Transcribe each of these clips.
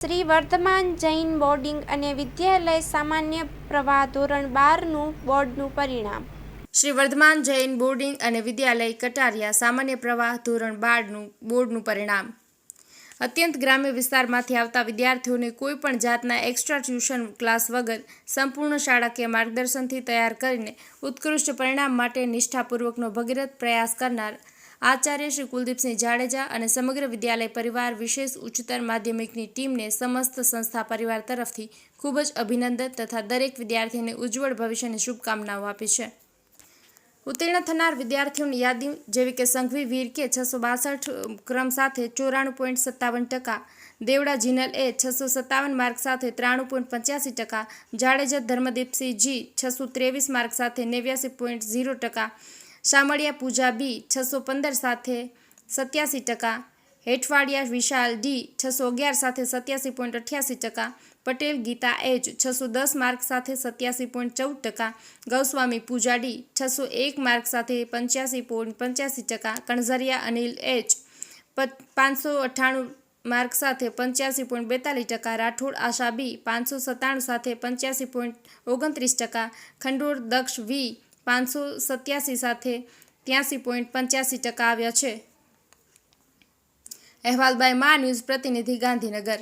Shri Vardhaman Jain boarding અને વિદ્યાલય સામાન્ય પ્રવાહ ધોરણ બારનું બોર્ડનું પરિણામ. શ્રી વર્ધમાન જૈન બોર્ડિંગ અને વિદ્યાલય કટારિયા સામાન્ય પ્રવાહ ધોરણ બારનું બોર્ડનું પરિણામ. અત્યંત ગ્રામ્ય વિસ્તારમાંથી આવતા વિદ્યાર્થીઓને કોઈ પણ જાતના એક્સ્ટ્રા ટ્યુશન ક્લાસ વગર સંપૂર્ણ શાળાકીય માર્ગદર્શનથી તૈયાર કરીને ઉત્કૃષ્ટ પરિણામ માટે નિષ્ઠાપૂર્વકનો ભગીરથ પ્રયાસ કરનાર આચાર્ય શ્રી કુલદીપસિંહ જાડેજા અને સમગ્ર વિદ્યાલય પરિવાર વિશેષ ઉચ્ચતર માધ્યમિકની ટીમને સમસ્ત સંસ્થા પરિવાર તરફથી ખૂબ જ અભિનંદન તથા દરેક વિદ્યાર્થીને ઉજ્જવળ ભવિષ્યની શુભકામનાઓ આપી છે. ઉત્તીર્ણ થનાર વિદ્યાર્થીઓની યાદી જેવી કે સંઘવી વીર કે છસો બાસઠ ક્રમ સાથે ચોરાણું પોઈન્ટ સત્તાવન ટકા, દેવડા જીનલ એ છસો સત્તાવન માર્ક સાથે ત્રાણું પોઈન્ટ પંચ્યાસી ટકા, જાડેજા ધર્મદીપસિંહ જી છસો ત્રેવીસ માર્ક સાથે નેવ્યાસી પોઈન્ટ ઝીરો ટકા શામળિયા પૂજા બી છસો પંદર સાથે સત્યાસી ટકા, હેઠવાડિયા વિશાલ ડી છસો અગિયાર સાથે સત્યાસી પોઈન્ટ અઠ્યાસી ટકા, પટેલ ગીતા એચ છસો દસ માર્ક સાથે સત્યાસી પોઈન્ટ ચૌદ ટકા, ગૌસ્વામી પૂજા ડી છસો એક માર્ક સાથે પંચ્યાસી પોઈન્ટ પંચ્યાસી ટકા, કણઝરિયા અનિલ એચ પાંચસો અઠ્ઠાણું માર્ક સાથે પંચ્યાસી પોઈન્ટ બેતાલીસ ટકા, રાઠોડ આશા બી પાંચસો સત્તાણું સાથે પંચ્યાસી પોઈન્ટ ઓગણત્રીસ ટકા ખંડોળ દક્ષ વી પાંચસો સત્યાસી સાથે ત્યાંસી પોઈન્ટ પંચ્યાસી ટકા આવ્યા છે. અહેવાલ બાય મા, ન્યૂઝ પ્રતિનિધિ, ગાંધીનગર.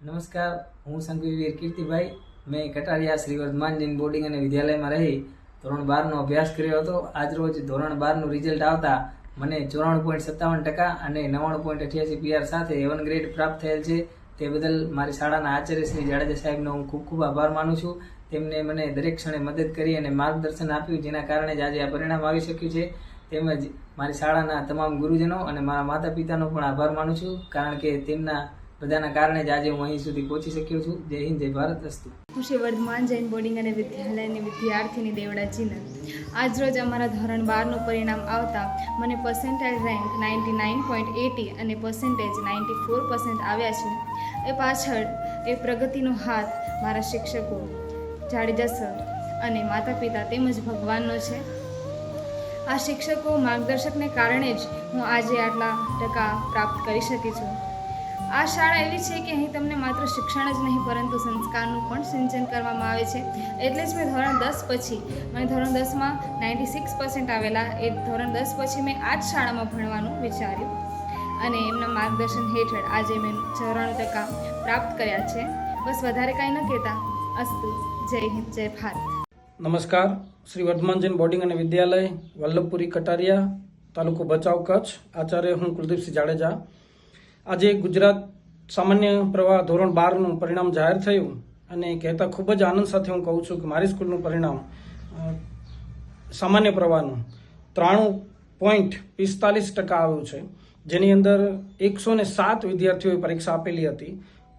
નમસ્કાર, હું સંઘવીર કીર્તિભાઈ. મેં કટારિયા શ્રી વર્ધમાન બોર્ડિંગ અને વિદ્યાલયમાં રહી ધોરણ બારનો અભ્યાસ કર્યો હતો. આજરોજ ધોરણ બારનું રિઝલ્ટ આવતા મને ચોરાણું પોઈન્ટ સત્તાવન ટકા અને નવ્વાણું પોઈન્ટ અઠ્યાસી પીઆર સાથે એવન ગ્રેડ પ્રાપ્ત થયેલ છે. તે બદલ મારી શાળાના આચાર્ય શ્રી જાડેજા સાહેબનો હું ખૂબ ખૂબ આભાર માનું છું. તેમને મને દરેક ક્ષણે મદદ કરી અને માર્ગદર્શન આપ્યું, જેના કારણે જ આજે આ પરિણામ આવી શક્યું છે. તેમજ મારી શાળાના તમામ ગુરુજનો અને મારા માતા પિતાનો પણ આભાર માનું છું, કારણ કે તેમના બધાના કારણે જ આજે હું અહીં સુધી પહોંચી શક્યો છું. જય હિન્દ, જય ભારત, અસ્તુ. હું વર્ધમાન જૈન બોર્ડિંગ અને વિદ્યાલયની વિદ્યાર્થીની દેવડા આજરોજ અમારા ધોરણ બારનું પરિણામ આવતા મને percentile rank ninety nine point eighty અને પર્સન્ટેજ નાઇન્ટી ફોર પર્સન્ટ આવ્યા છે. એ પાછળ એ પ્રગતિનો હાથ મારા શિક્ષકો જાડેજા સર અને માતા પિતા તેમજ ભગવાનનો છે. આ શિક્ષકો માર્ગદર્શકને કારણે જ હું આજે આટલા ટકા પ્રાપ્ત કરી શકી છું. આ શાળા એવી છે કે અહીં તમને માત્ર શિક્ષણ જ નહીં, પરંતુ સંસ્કારનું પણ સિંચન કરવામાં આવે છે. એટલે જ મેં ધોરણ દસ પછી, મને ધોરણ દસમાં નાઇન્ટી સિક્સ પર્સન્ટ આવેલા, એ ધોરણ દસ પછી મેં આ જ શાળામાં ભણવાનું વિચાર્યું. અને એમના માર્ગદર્શન હેઠળ આજે મેં ચોરાણું ટકા પ્રાપ્ત કર્યા છે. બસ વધારે કાંઈ ન કહેતા. અસ્તુ. જય હિન્દ, જય ભારત. નમસ્કાર. શ્રી વર્ધમાન જૈન બોર્ડિંગ અને વિદ્યાલય, વલ્લભપુરી કટારિયા, તાલુકો ભચાઉ કચ્છ. આચાર્ય હું કુલદીપસિંહ જાડેજા. આજે ગુજરાત સામાન્ય પ્રવાહ ધોરણ બારનું પરિણામ જાહેર થયું અને કહેતા ખૂબ જ આનંદ સાથે હું કહું છું કે મારી સ્કૂલનું પરિણામ સામાન્ય પ્રવાહનું ત્રાણું પોઈન્ટ પિસ્તાલીસ ટકા આવ્યું છે. જેની અંદર એકસો ને સાત વિદ્યાર્થીઓએ પરીક્ષા આપેલી હતી.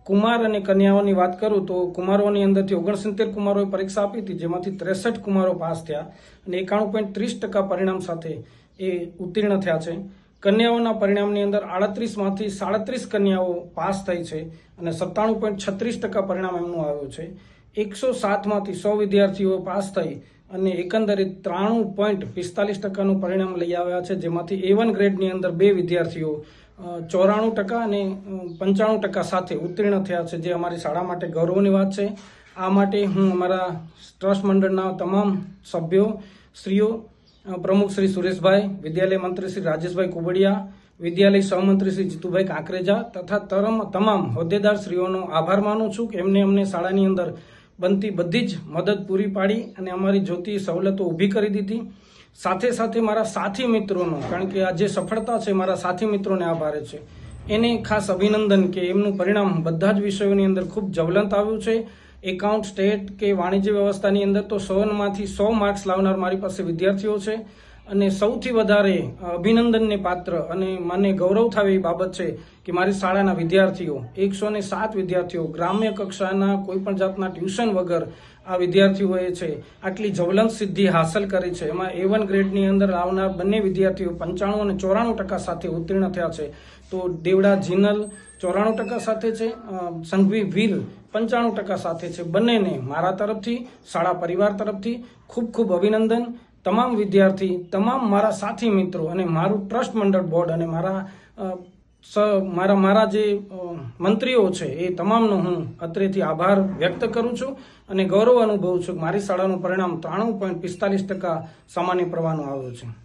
કુમાર અને કન્યાઓની વાત કરું તો કુમારોની અંદરથી ઓગણસિત્તેર કુમારોએ પરીક્ષા આપી હતી, જેમાંથી ત્રેસઠ કુમારો પાસ થયા અને એકાણું પોઈન્ટ ત્રીસ ટકા પરિણામ સાથે એ ઉત્તીર્ણ થયા છે. કન્યાઓના પરિણામની અંદર આડત્રીસમાંથી સાડત્રીસ કન્યાઓ પાસ થઈ છે અને સત્તાણું પોઈન્ટ છત્રીસ ટકા પરિણામ એમનું આવ્યું છે. એકસો સાતમાંથી સો વિદ્યાર્થીઓ પાસ થઈ અને એકંદરે ત્રાણું પોઈન્ટ પિસ્તાલીસ ટકાનું પરિણામ લઈ આવ્યા છે, જેમાંથી એ વન ગ્રેડની અંદર બે વિદ્યાર્થીઓ ચોરાણું ટકા અને પંચાણું ટકા સાથે ઉત્તીર્ણ થયા છે, જે અમારી શાળા માટે ગૌરવની વાત છે. આ માટે હું અમારા ટ્રસ્ટ મંડળના તમામ સભ્યો શ્રીઓ પ્રમુખ શ્રી સુરેશભાઈ, વિદ્યાલય મંત્રી શ્રી રાજેશભાઈ કુબડિયા, વિદ્યાલય સહમંત્રી શ્રી જીતુભાઈ કાંકરેજા તથા તરમ, તમામ હોદ્દેદાર શ્રીઓનો આભાર માનું છું કે એમને અમને શાળાની અંદર બનતી બધી જ મદદ પૂરી પાડી અને અમારી જોતી સવલતો ઊભી કરી દીધી. સાથે સાથે મારા સાથી મિત્રોનો, કારણ કે આ જે સફળતા છે, મારા સાથી મિત્રોને આભારે છે. એને ખાસ અભિનંદન કે એમનું પરિણામ બધા જ વિષયોની અંદર ખૂબ જવલંત આવ્યું છે. એકાઉન્ટ, સ્ટેટ કે વાણિજ્ય વ્યવસ્થાની અંદર તો સોનમાંથી સો માર્ક્સ લાવનાર મારી પાસે વિદ્યાર્થીઓ છે. અને સૌથી વધારે અભિનંદનને પાત્ર અને મને ગૌરવ થાય એવી બાબત છે કે મારી શાળાના વિદ્યાર્થીઓ, એકસો સાત વિદ્યાર્થીઓ, ગ્રામ્ય કક્ષાના કોઈ પણ જાતના ટ્યુશન વગર આ વિદ્યાર્થીઓએ છે, આટલી જવલંત સિદ્ધિ હાંસલ કરી છે. એમાં એ વન ગ્રેડની અંદર આવનાર બંને વિદ્યાર્થીઓ પંચાણું અને ચોરાણું ટકા સાથે ઉત્તીર્ણ થયા છે. તો દેવડા જીનલ ચોરાણું ટકા સાથે છે સંઘવી વીર પંચાણું ટકા સાથે છે. બંનેને મારા તરફથી, શાળા પરિવાર તરફથી ખૂબ ખૂબ અભિનંદન. તમામ વિદ્યાર્થી, તમામ મારા સાથી મિત્રો અને મારું ટ્રસ્ટ મંડળ બોર્ડ અને મારા મારા મારા જે મંત્રીઓ છે, એ તમામનો હું અત્રેથી આભાર વ્યક્ત કરું છું અને ગૌરવ અનુભવું છું મારી શાળાનું પરિણામ ત્રાણું પોઈન્ટ પિસ્તાલીસ ટકા સામાન્ય પ્રવાહનું આવ્યું છે.